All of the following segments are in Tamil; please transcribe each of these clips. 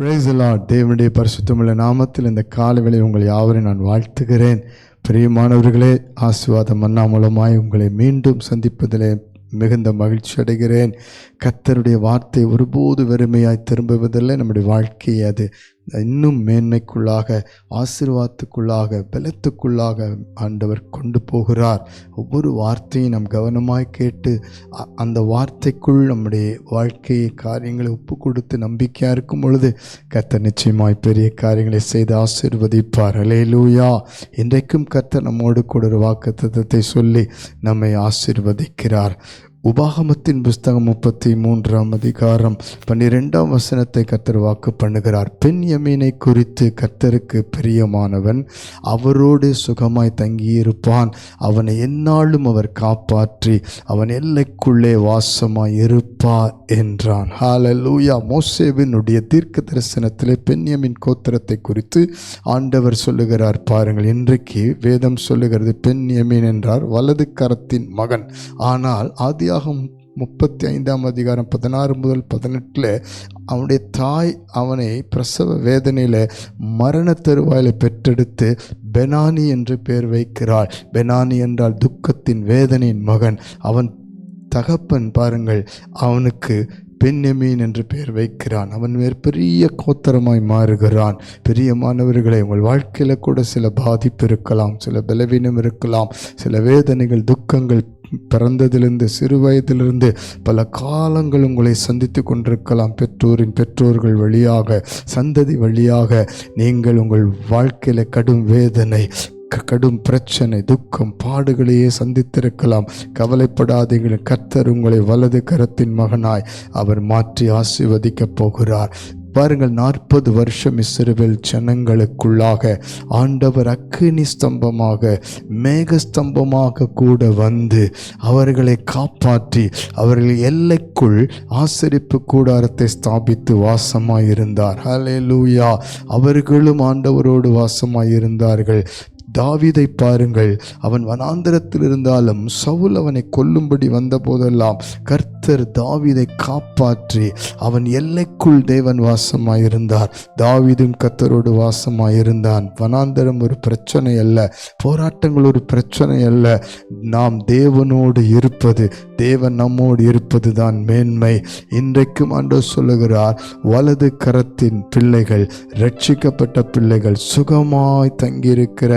பிரைஸ் லார்ட் தேவனுடைய பரிசுத்தமுள்ள நாமத்தில் இந்த காலவேளை உங்கள் யாவரையும் நான் வாழ்த்துகிறேன். பிரியமானவர்களே ஆசீர்வாதம் மன்னா மூலமாய் உங்களை மீண்டும் சந்திப்பதிலே மிகுந்த மகிழ்ச்சி அடைகிறேன். கர்த்தருடைய வார்த்தை ஒருபோது வெறுமையாய் திரும்புவதில்லை. நம்முடைய வாழ்க்கையை அது இன்னும் மேன்மைக்குள்ளாக ஆசீர்வாதத்துக்குள்ளாக பலத்துக்குள்ளாக ஆண்டவர் கொண்டு போகிறார். ஒவ்வொரு வார்த்தையும் நம் கவனமாய் கேட்டு அ- அந்த வார்த்தைக்குள் நம்முடைய வாழ்க்கையை காரியங்களை ஒப்பு கொடுத்து நம்பிக்கையாக இருக்கும் பொழுது கத்த நிச்சயமாய் பெரிய காரியங்களை செய்து ஆசீர்வதிப்பார். அலேலூயா இன்றைக்கும் கத்த நம்மோடு கூட ஒரு வாக்குத்தத்தத்தை சொல்லி நம்மை ஆசீர்வதிக்கிறார். உபாகமத்தின் புஸ்தகம் முப்பத்தி மூன்றாம் அதிகாரம் பன்னிரெண்டாம் வசனத்தை கத்தர் வாக்கு பண்ணுகிறார். பெண் யமீனை குறித்து கர்த்தருக்கு பிரியமானவன் அவரோடு சுகமாய் தங்கியிருப்பான். அவனை எந்நாளும் அவர் காப்பாற்றி அவன் எல்லைக்குள்ளே வாசமாய் இருப்பார் என்றான். ஹாலலூயா மோசேவினுடைய தீர்க்க தரிசனத்திலே பெண்யமின் கோத்திரத்தை குறித்து ஆண்டவர் சொல்லுகிறார் பாருங்கள். இன்றைக்கு வேதம் சொல்லுகிறது பெண்யமீன் என்றார். வலது கரத்தின் மகன். ஆனால் ஆதியாகம் முப்பத்தி ஐந்தாம் அதிகாரம் பதினாறு முதல் பதினெட்டில் அவனுடைய தாய் அவனை பிரசவ வேதனையில் மரண தருவாயில் பெற்றெடுத்து பெனானி என்று பெயர் வைக்கிறாள். பெனானி என்றால் துக்கத்தின் வேதனையின் மகன். அவன் தகப்பன் பாருங்கள் அவனுக்கு பெண்யமீன் என்று பெயர் வைக்கிறான். அவன் மேற் பெரிய கோத்தரமாய் மாறுகிறான். பெரிய மாணவர்களை உங்கள் வாழ்க்கையில் கூட சில பாதிப்பு இருக்கலாம் சில பலவீனம் இருக்கலாம் சில வேதனைகள் துக்கங்கள் பிறந்ததிலிருந்து சிறு வயதிலிருந்து பல காலங்கள் உங்களை சந்தித்து கொண்டிருக்கலாம். பெற்றோரின் பெற்றோர்கள் வழியாக சந்ததி வழியாக நீங்கள் உங்கள் வாழ்க்கையில் கடும் வேதனை க- கடும் பிரச்சனை துக்கம் பாடுகளையே சந்தித்திருக்கலாம். கவலைப்படாதீர்கள். கர்த்தர் உங்களை வலது கரத்தின் மகனாய் அவர் மாற்றி ஆசிர்வதிக்கப் போகிறார். பாருங்கள் நாற்பது வருஷம் இசிறுவில் ஜனங்களுக்குள்ளாக ஆண்டவர் அக்கினி ஸ்தம்பமாக மேக ஸ்தம்பமாக கூட வந்து அவர்களை காப்பாற்றி அவர்கள் எல்லைக்குள் ஆசரிப்பு கூடாரத்தை ஸ்தாபித்து வாசமாயிருந்தார். லூயா அவர்களும் ஆண்டவரோடு வாசமாயிருந்தார்கள். தாவிதை பாருங்கள் அவன் வனாந்தரத்தில் இருந்தாலும் சவுல் அவனை கொல்லும்படி வந்த போதெல்லாம் கர்த்தர் தாவீதை காப்பாற்றி அவன் எல்லைக்குள் தேவன் வாசமாயிருந்தார். தாவிதும் கர்த்தரோடு வாசமாயிருந்தான். வனாந்தரம் ஒரு பிரச்சனை அல்ல போராட்டங்கள் ஒரு பிரச்சனை அல்ல. நாம் தேவனோடு இருப்பது தேவன் நம்மோடு இருப்பது தான் மேன்மை. இன்றைக்கும் ஆண்டோ சொல்லுகிறார் வலது கரத்தின் பிள்ளைகள் ரட்சிக்கப்பட்ட பிள்ளைகள் சுகமாய் தங்கியிருக்கிற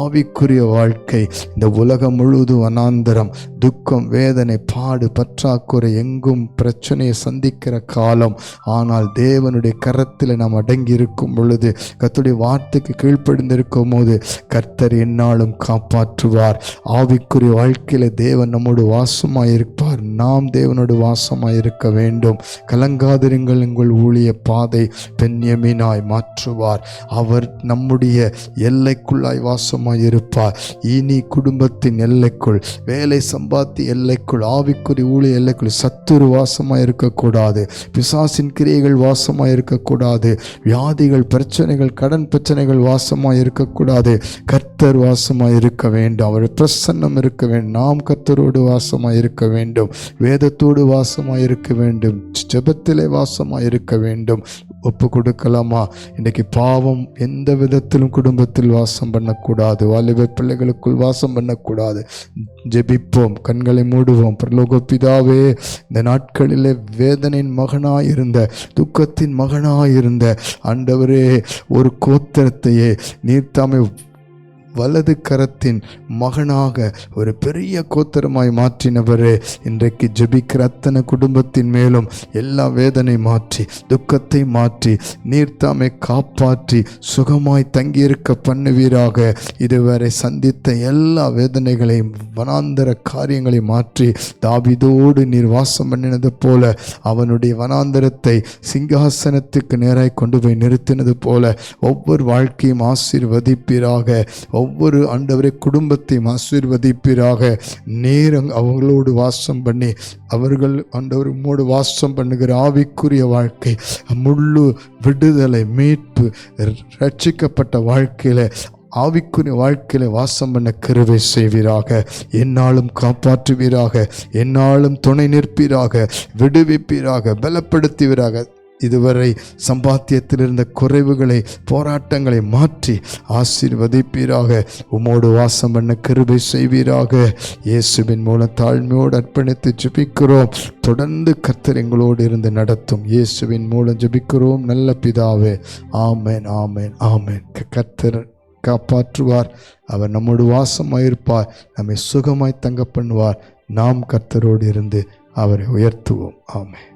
ஆவிக்குரிய வாழ்க்கை. இந்த உலகம் முழுவதும் வனாந்தரம் துக்கம் வேதனை பாடு பற்றாக்குறை எங்கும் பிரச்சனையை சந்திக்கிற காலம். ஆனால் தேவனுடைய கரத்தில் நாம் அடங்கி இருக்கும் பொழுது கத்துடைய வார்த்தைக்கு கீழ்ப்படிந்திருக்கும் போது கர்த்தர் என்னாலும் காப்பாற்றுவார். ஆவிக்குரிய வாழ்க்கையில் தேவன் நம்மோடு வாசமாயிருப்பார். நாம் தேவனோடு வாசமாயிருக்க வேண்டும். கலங்காதிருங்கள் உங்கள் ஊழிய பாதை பெண்யமீனாய் மாற்றுவார். அவர் நம்முடைய எல்லைக்குள்ளாய் வாசமாயிருப்பார். இனி குடும்பத்தின் எல்லைக்குள் வேலை சம்பாத்தி எல்லைக்குள் ஆவிக்குறி ஊழிய எல்லைக்குள் சத்துரு வாசமாக இருக்கக்கூடாது பிசாசின் கிரியைகள் வாசமாக இருக்கக்கூடாது வியாதிகள் பிரச்சனைகள் கடன் பிரச்சனைகள் வாசமாக இருக்கக்கூடாது கர்த்தர் வாசமாக இருக்க வேண்டும். அவர் பிரசன்னம் இருக்க வேண்டும். நாம் கர்த்தரோடு வாசமாக இருக்க வேண்டும். வேதத்தோடு வாசமாக இருக்க வேண்டும். ஜபத்திலே வாசமாக இருக்க வேண்டும். ஒப்பு கொடுக்கலாமா இன்றைக்கு பாவம் எந்த விதத்திலும் குடும்பத்தில் வாசம் பண்ணக்கூடாது. வாலிப பிள்ளைகளுக்குள் வாசம் பண்ணக்கூடாது. ஜெபிப்போம் கண்களை மூடுவோம். பிரலோக பிதாவே இந்த நாட்களிலே வேதனையின் மகனாயிருந்த துக்கத்தின் மகனாயிருந்த ஆண்டவரே ஒரு கோத்திரத்தையே நீர்த்தாமை வலது கரத்தின் மகனாக ஒரு பெரிய கோத்திரமாய் மாற்றினவர் இன்றைக்கு ஜபிக்கிற அத்தனை குடும்பத்தின் மேலும் எல்லா வேதனை மாற்றி துக்கத்தை மாற்றி நீர்த்தாமை காப்பாற்றி சுகமாய் தங்கியிருக்க பண்ணுவீராக. இதுவரை சந்தித்த எல்லா வேதனைகளையும் வனாந்தர காரியங்களை மாற்றி தாவிதோடு நீர் வாசம் பண்ணினது போல அவனுடைய வனாந்தரத்தை சிங்காசனத்துக்கு நேராய் கொண்டு போய் நிறுத்தினது போல ஒவ்வொரு வாழ்க்கையும் ஆசீர்வதிப்பீராக. ஒவ்வொரு ஒவ்வொரு ஆண்டவரை குடும்பத்தையும் ஆசீர்வதிப்பீராக. நேரம் அவங்களோடு வாசம் பண்ணி அவர்கள் ஆண்டவர் உம்மோடு வாசம் பண்ணுகிற ஆவிக்குரிய வாழ்க்கை முழு விடுதலை மீட்பு ரட்சிக்கப்பட்ட வாழ்க்கையில் ஆவிக்குரிய வாழ்க்கையில வாசம் பண்ண கருவை செய்வீராக. என்னாலும் காப்பாற்றுவீராக. என்னாலும் துணை நிற்பீராக. விடுவிப்பீராக. பலப்படுத்துவீராக. இதுவரை சம்பாத்தியத்தில் இருந்த குறைவுகளை போராட்டங்களை மாற்றி ஆசீர்வதிப்பீராக. உமோடு வாசம் பண்ண கிருபை செய்வீராக. இயேசுவின் மூலம் தாழ்மையோடு அர்ப்பணித்து ஜெபிக்கிறோம். தொடர்ந்து கர்த்தர் எங்களோடு இருந்து நடத்தும். இயேசுவின் மூலம் ஜெபிக்கிறோம். நல்ல பிதாவே ஆமேன் ஆமேன் ஆமேன். கர்த்தர் காப்பாற்றுவார். அவர் நம்மோடு வாசமாயிருப்பார் நம்மை சுகமாய் தங்க பண்ணுவார். நாம் கர்த்தரோடு இருந்து அவரை உயர்த்துவோம். ஆமென்.